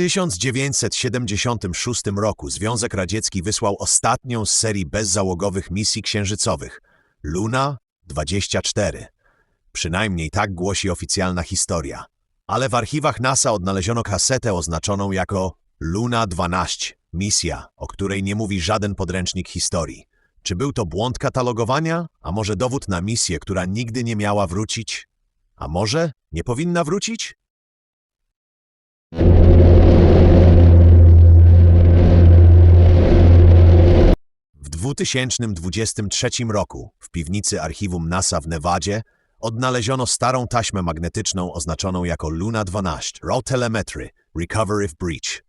1976 roku Związek Radziecki wysłał ostatnią z serii bezzałogowych misji księżycowych Luna 24. Przynajmniej tak głosi oficjalna historia. Ale w archiwach NASA odnaleziono kasetę oznaczoną jako Luna 12, misja, o której nie mówi żaden podręcznik historii. Czy był to błąd katalogowania, a może dowód na misję, która nigdy nie miała wrócić? A może nie powinna wrócić? 2023 roku w piwnicy archiwum NASA w Nevadzie odnaleziono starą taśmę magnetyczną oznaczoną jako Luna 12 Raw Telemetry Recovery if Breach.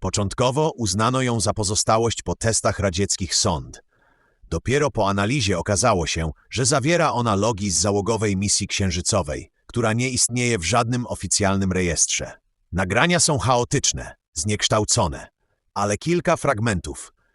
Początkowo uznano ją za pozostałość po testach radzieckich sond. Dopiero po analizie okazało się, że zawiera ona logi z załogowej misji księżycowej, która nie istnieje w żadnym oficjalnym rejestrze. Nagrania są chaotyczne, zniekształcone, ale kilka fragmentów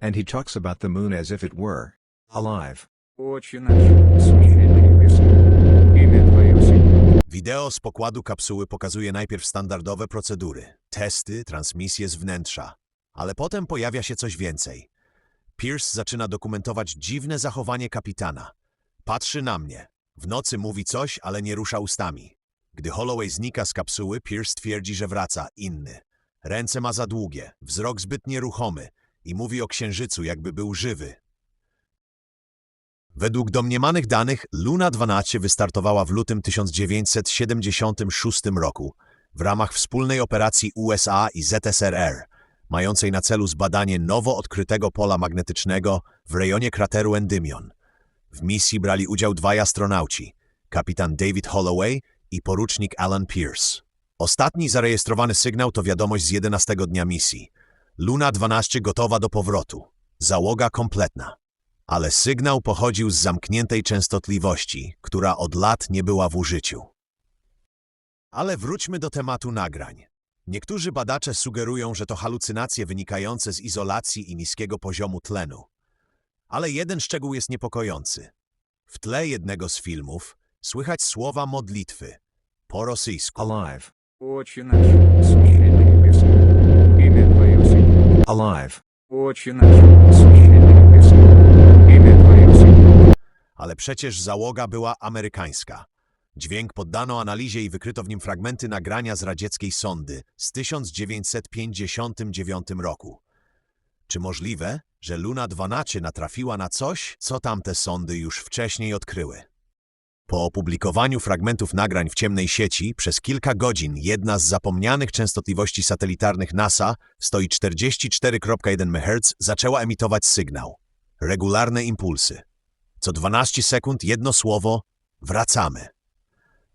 And he talks about the moon as if it were alive. Очи наши смиренные небеса. Имя Твое сильно. Wideo z pokładu kapsuły pokazuje najpierw standardowe procedury, testy, transmisje z wnętrza, ale potem pojawia się coś więcej. Pierce zaczyna dokumentować dziwne zachowanie kapitana. Patrzy na mnie. W nocy mówi coś, ale nie rusza ustami. Gdy Holloway znika z kapsuły, Pierce twierdzi, że wraca inny. Ręce ma za długie, wzrok zbyt nieruchomy i mówi o księżycu, jakby był żywy. Według domniemanych danych Luna 12 wystartowała w lutym 1976 roku w ramach wspólnej operacji USA i ZSRR, mającej na celu zbadanie nowo odkrytego pola magnetycznego w rejonie krateru Endymion. W misji brali udział dwaj astronauci, kapitan David Holloway i porucznik Alan Pierce. Ostatni zarejestrowany sygnał to wiadomość z 11 dnia misji. Luna 12 gotowa do powrotu. Załoga kompletna. Ale sygnał pochodził z zamkniętej częstotliwości, która od lat nie była w użyciu. Ale wróćmy do tematu nagrań. Niektórzy badacze sugerują, że to halucynacje wynikające z izolacji i niskiego poziomu tlenu. Ale jeden szczegół jest niepokojący. W tle jednego z filmów słychać słowa modlitwy po rosyjsku. Alive. Oczy nasz, Alive. Ale przecież załoga była amerykańska. Dźwięk poddano analizie i wykryto w nim fragmenty nagrania z radzieckiej sondy z 1959 roku. Czy możliwe, że Luna 12 natrafiła na coś, co tamte sondy już wcześniej odkryły? Po opublikowaniu fragmentów nagrań w ciemnej sieci przez kilka godzin jedna z zapomnianych częstotliwości satelitarnych NASA stoi 44,1 MHz zaczęła emitować sygnał. Regularne impulsy. Co 12 sekund jedno słowo wracamy.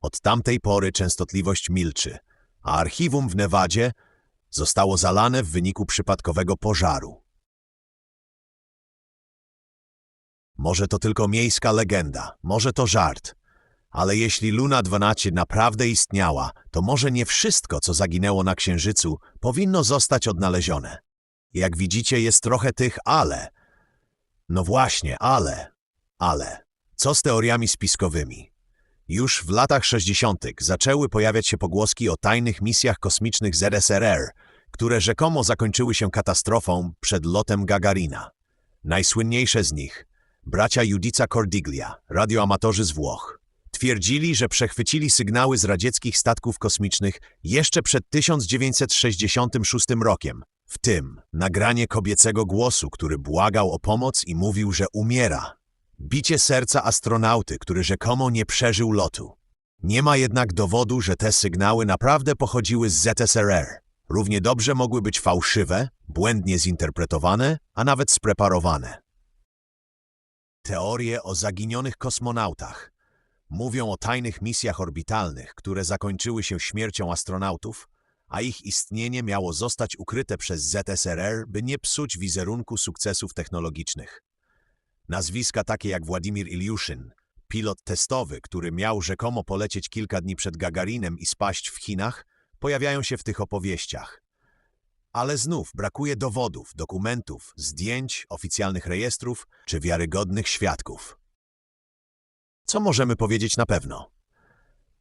Od tamtej pory częstotliwość milczy, a archiwum w Nevadzie zostało zalane w wyniku przypadkowego pożaru. Może to tylko miejska legenda, może to żart, ale jeśli Luna 12 naprawdę istniała, to może nie wszystko, co zaginęło na Księżycu, powinno zostać odnalezione. Jak widzicie, jest trochę tych ale. No właśnie, ale. Ale co z teoriami spiskowymi? Już w latach 60. zaczęły pojawiać się pogłoski o tajnych misjach kosmicznych ZSRR, które rzekomo zakończyły się katastrofą przed lotem Gagarina. Najsłynniejsze z nich bracia Judica Cordiglia, radioamatorzy z Włoch. Twierdzili, że przechwycili sygnały z radzieckich statków kosmicznych jeszcze przed 1966 rokiem, w tym nagranie kobiecego głosu, który błagał o pomoc i mówił, że umiera. Bicie serca astronauty, który rzekomo nie przeżył lotu. Nie ma jednak dowodu, że te sygnały naprawdę pochodziły z ZSRR. Równie dobrze mogły być fałszywe, błędnie zinterpretowane, a nawet spreparowane. Teorie o zaginionych kosmonautach mówią o tajnych misjach orbitalnych, które zakończyły się śmiercią astronautów, a ich istnienie miało zostać ukryte przez ZSRR, by nie psuć wizerunku sukcesów technologicznych. Nazwiska takie jak Władimir Iliuszyn, pilot testowy, który miał rzekomo polecieć kilka dni przed Gagarinem i spaść w Chinach, pojawiają się w tych opowieściach. Ale znów brakuje dowodów, dokumentów, zdjęć, oficjalnych rejestrów czy wiarygodnych świadków. Co możemy powiedzieć na pewno?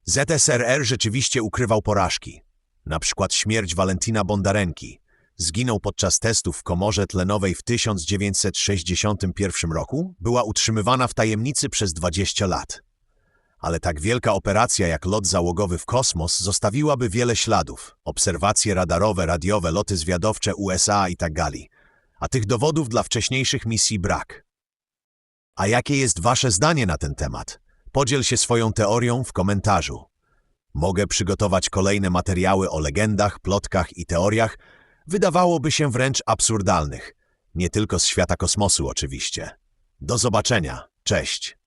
ZSRR rzeczywiście ukrywał porażki. Na przykład śmierć Walentina Bondarenki. Zginął podczas testów w komorze tlenowej w 1961 roku, była utrzymywana w tajemnicy przez 20 lat. Ale tak wielka operacja jak lot załogowy w kosmos zostawiłaby wiele śladów. Obserwacje radarowe, radiowe, loty zwiadowcze USA i tak dalej. A tych dowodów dla wcześniejszych misji brak. A jakie jest wasze zdanie na ten temat? Podziel się swoją teorią w komentarzu. Mogę przygotować kolejne materiały o legendach, plotkach i teoriach, wydawałoby się wręcz absurdalnych. Nie tylko z świata kosmosu oczywiście. Do zobaczenia. Cześć.